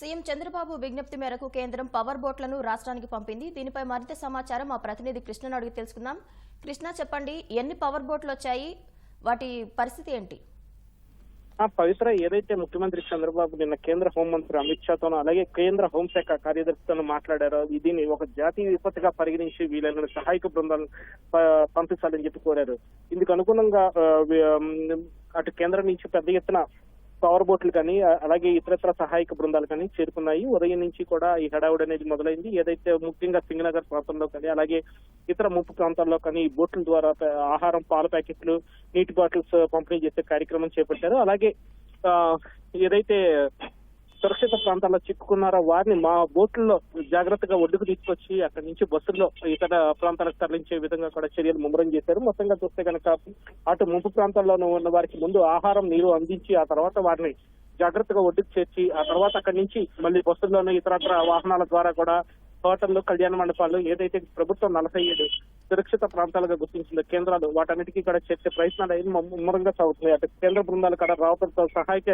CM Chandrababu విజ్ఞప్తి మేరకు కేంద్రం పవర్ బోట్లను రాష్ట్రానికి పంపింది. దీనిపై మరింత సమాచారం మా ప్రతినిధి కృష్ణను అడిగి తెలుసుకుందాం. కృష్ణ చెప్పండి ఎన్ని పవర్ బోట్లు వచ్చాయి? వాటి పరిస్థితి ఏంటి? ఆ పవిత్ర ఏదైతే ముఖ్యమంత్రి చంద్రబాబు నిన్న కేంద్ర హోంమంత్రి అమిత్ షాతోనూ అలాగే కేంద్ర హోంశాఖ కార్యదర్శితోనూ మాట్లాడారో దీన్ని ఒక జాతీయ విపత్తుగా పరిగణించి వీలైన సహాయక బృందాలను ప- పంపించాలని చెప్పి కోరారు. ఇందుకు అనుగుణంగా అటు కేంద్రం నుంచి పెద్ద ఎత్తున పవర్ బోట్లు కానీ అలాగే ఇతరత్ర సహాయక బృందాలు కానీ చేరుకున్నాయి. ఉదయం నుంచి కూడా ఈ హడావుడి అనేది మొదలైంది. ఏదైతే ముఖ్యంగా సింగనగర్ ప్రాంతంలో కానీ అలాగే ఇతర ముప్పు ప్రాంతాల్లో కానీ ఈ బోట్ల ద్వారా ఆహారం పాల ప్యాకెట్లు నీటి బాటిల్స్ పంపిణీ చేసే కార్యక్రమం చేపట్టారు. అలాగే ఏదైతే సురక్షిత ప్రాంతాల్లో చిక్కుకున్నారో? వారిని మా బోట్లలో జాగ్రత్తగా ఒడ్డుకు తీసుకొచ్చి అక్కడి నుంచి బస్సుల్లో ఇతర ప్రాంతాలకు తరలించే విధంగా కూడా చర్యలు ముమ్మరం చేశారు. మొత్తంగా చూస్తే కనుక అటు ముంపు ప్రాంతాల్లోనూ ఉన్న వారికి ముందు ఆహారం నీరు అందించి ఆ తర్వాత వారిని జాగ్రత్తగా ఒడ్డుకు చేర్చి ఆ తర్వాత అక్కడి నుంచి మళ్ళీ బస్సుల్లోనూ ఇతరత్ర వాహనాల ద్వారా కూడా హోటళ్ళు కళ్యాణ మండపాలు ఏదైతే ప్రభుత్వం నలభై ఏడు సురక్షిత ప్రాంతాలుగా గుర్తించిన కేంద్రాలు వాటన్నిటికీ కూడా చేర్చే ప్రయత్నాలు అయిన ముమ్మరంగా సాగుతున్నాయి. అటు కేంద్ర బృందాలు కూడా రావడంతో సహాయక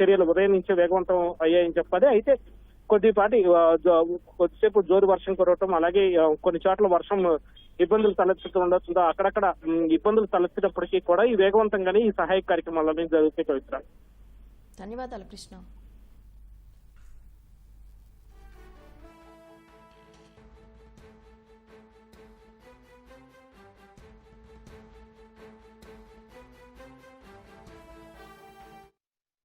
చర్యలు ఉదయం నుంచే వేగవంతం అయ్యాయని చెప్పాలి. అయితే కొద్దిపాటి కొద్దిసేపు జోరు వర్షం కురవటం అలాగే కొన్ని చోట్ల వర్షం ఇబ్బందులు తలెత్తుతుండొచ్చుందో అక్కడక్కడ ఇబ్బందులు తలెత్తినప్పటికీ కూడా ఈ వేగవంతంగానే ఈ సహాయక కార్యక్రమాలన్నీ జరుగుతాయి పవిత్ర. ధన్యవాదాలు కృష్ణ.